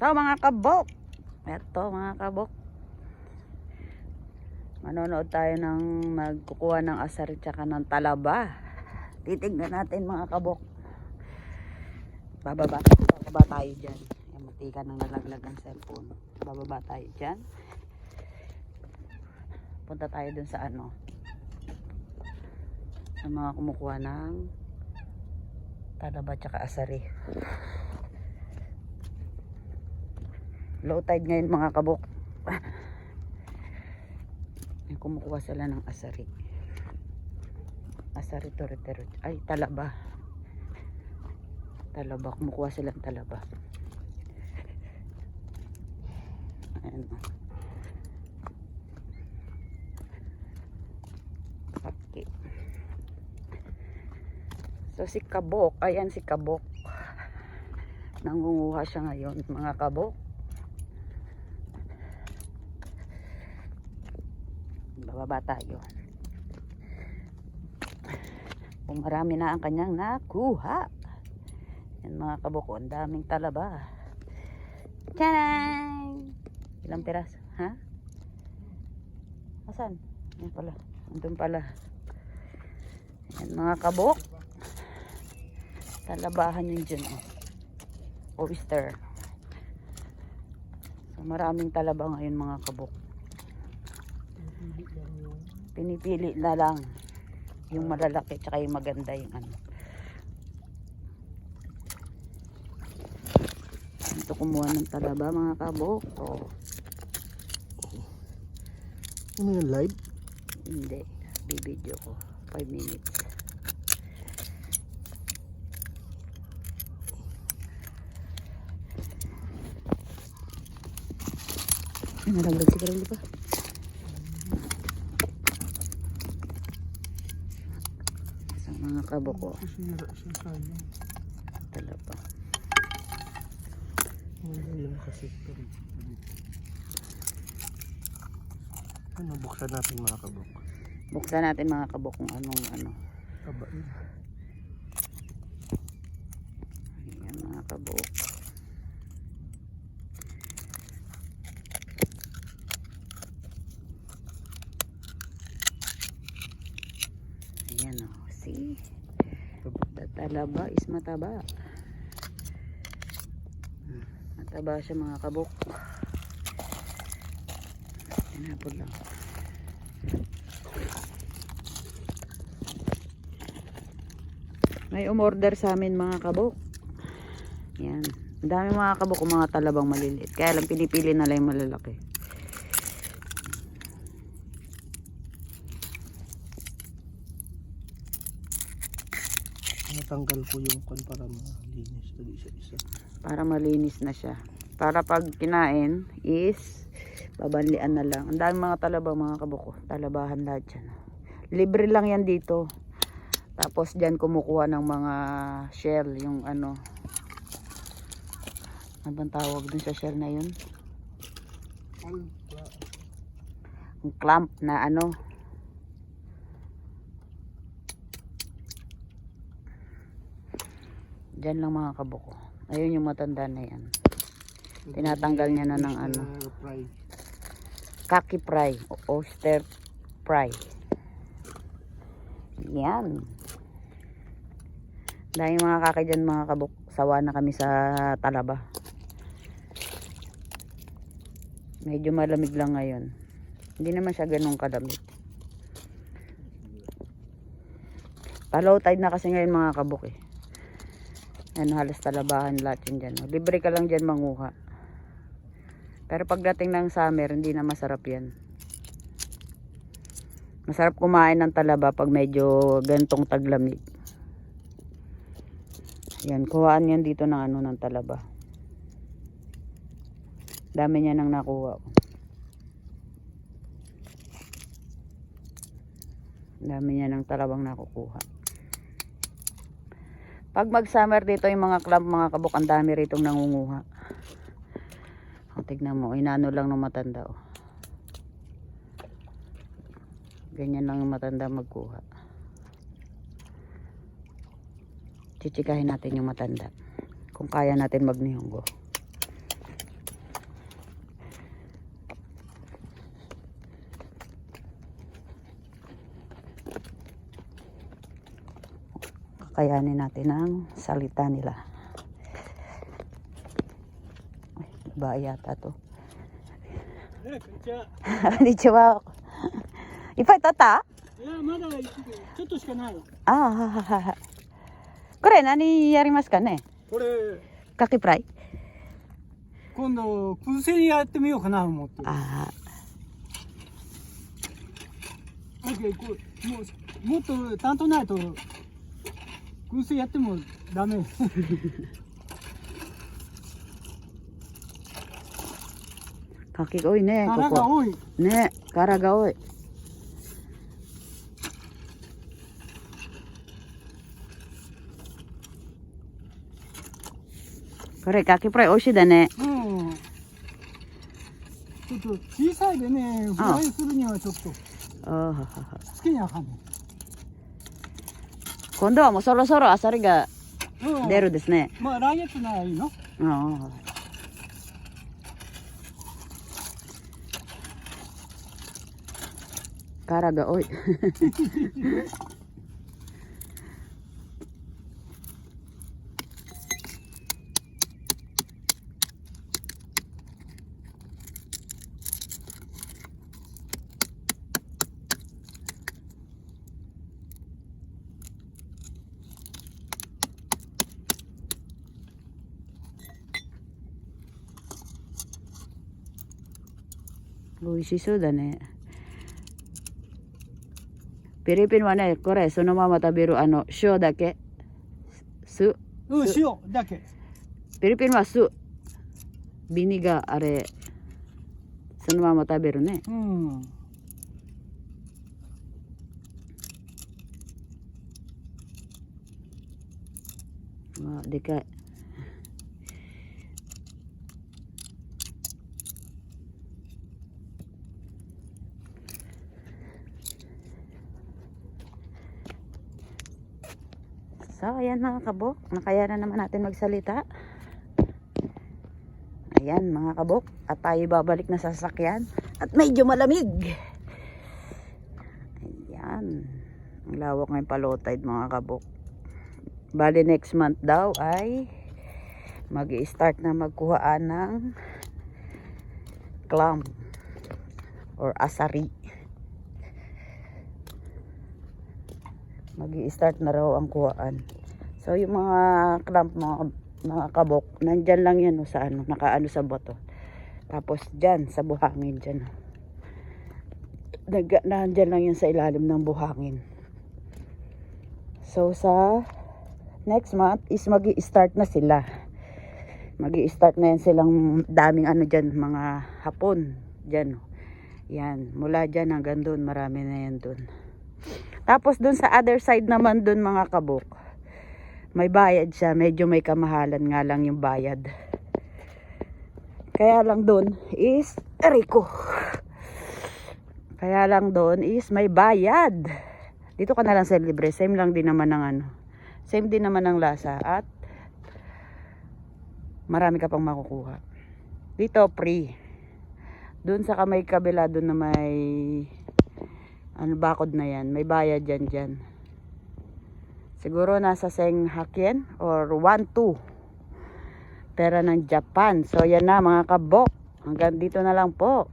So mga kabok, eto mga kabok. Manonood tayo ng magkukuha ng asari tsaka ng talaba. Titignan natin mga kabok. Bababa, bababa tayo dyan. Yung matika ng nalaglag ang cellphone. Bababa tayo dyan. Punta tayo dun sa ano. Sa mga kumukuha ng talaba tsaka asari. Low tide ngayon mga kabok. May kumukuha sila ng asari. Asari toretero. Ay, talaba. Talaba. Kumukuha sila talaba. Ayan. Okay. So si Kabok, ayan si Kabok. Nangunguha siya ngayon, mga Kabok. Bababa tayo. Kung marami na ang kanyang nakuha. Yan mga kaboko, ang daming talaba. Tcharan! Ilang piraso? Ha? Asan? Yan pala. Andun pala. Yan mga kabok. Talabahan yun dyan. Oh. Oyster. So, maraming talaba ngayon mga kabok. Pinipili na lang yung malalaki tsaka yung maganda yung ano. Ito kumuha ng talaba mga kabok. Oh, Ano yung live? hindi. Bibidyo ko. 5 minutes. Nalaglag si Karoli pa. Kaboko, Sisira siya sayang. talaba. Wala lang kasi ito. Ano, buksan natin mga kabok. Buksan natin mga kabok kung anong ano. Kabain. Ayan mga kabok. Ayan o. See? The talaba is mataba. Mataba siya mga kabok. Tinapod lang. May umorder sa amin mga kabok. Yan. Ang dami mga kabok mga talabang maliliit. Kaya lang pinipili na lang yung malalaki. Natanggal ko yung kon para malinis. Tadi isa-isa. Para malinis na siya. Para pag kinain is babanlian na lang. Ang dami mga talaba mga kabok. ko. Talabahan lahat yan. Libre lang yan dito. Tapos dyan kumukuha ng mga shell. Yung ano. Ano bang tawag dun sa shell na yun? Yung clamp na ano. Diyan lang mga kaboko. Ayun yung matanda na yan. Tinatanggal niya na ng ano. Kaki fry. Oyster fry. Yan. Dahil mga kaki dyan mga kabok. Sawa na kami sa talaba. Medyo malamig lang ngayon. Hindi naman siya ganun kalamig. Palow tide na kasi ngayon mga kabok eh. Yan halos talabahan lahat yun dyan. Libre ka lang dyan manguha. Pero pagdating ng summer, hindi na masarap yan. Masarap kumain ng talaba pag medyo gantong taglamig. Yan, kuhaan yan dito ng ano ng talaba. Dami niya nang nakuha. Dami niya ng talabang nakukuha. Pag mag-summer dito yung mga club, mga kabok, ang dami rito nangunguha. O, tignan mo, inano lang ng matanda. O. Ganyan lang yung matanda magkuha. Chichikahin natin yung matanda. Kung kaya natin magnihonggo kakayanin natin ang salita nila. Ay, iba yata to. えこんにちは。 Konnichiwa. Ipa tata? いや、まだちょっとしかないわ。 Ah, ha, ha, ha, ha. これ何やりますかねこれ、かきフライ今度、燻製やってみようかなと思って。あだけどこうもうもっと担当ないと、 燻製やってもダメ。あ、かきが多いね、ここ。腹が多い。ね、柄が多い。これ、かきフライ美味しいだね。うん。ちょっと小さいでね、フライするにはちょっとあーははは好きにあかんね今度はもうそろそろアサリがうん。出るですね。まあ来月ならいいのああ柄が多い。美味しそうだね。フィリピンはね、これそのまま食べるあの塩だけ。酢。うん、す塩だけ。フィリピンは酢。ビニガーあれ、そのまま食べるね。うん。まあ、でかい。So, ayan mga kabok. Nakaya na naman natin magsalita. Ayan mga kabok. At tayo babalik na sa sasakyan. At medyo malamig. Ayan. Ang lawak ng palotide mga kabok. Bali next month daw ay mag start na magkuhaan ng clam or asari. Mag start na raw ang kuhaan. So yung mga clam mga, mga kabok, nandyan lang yan o, sa ano, nakaano sa boto. Tapos dyan, sa buhangin dyan. Nag, nandyan lang yan sa ilalim ng buhangin. So sa next month is mag start na sila. mag start na yan silang daming ano dyan, mga hapon. Dyan. Yan. Mula dyan hanggang doon, marami na yan doon. Tapos doon sa other side naman doon mga kabuk. May bayad siya. Medyo may kamahalan nga lang yung bayad. Kaya lang doon is Rico. Kaya lang doon is may bayad. Dito ka na lang sa libre. Same lang din naman ng ano. Same din naman ng lasa. At marami ka pang makukuha. Dito free. Doon sa kamay kabila doon na may ano bakod na yan. May bayad yan dyan. Siguro nasa Seng Hakien or 1-2. Pera ng Japan. So yan na mga kabok. Hanggang dito na lang po.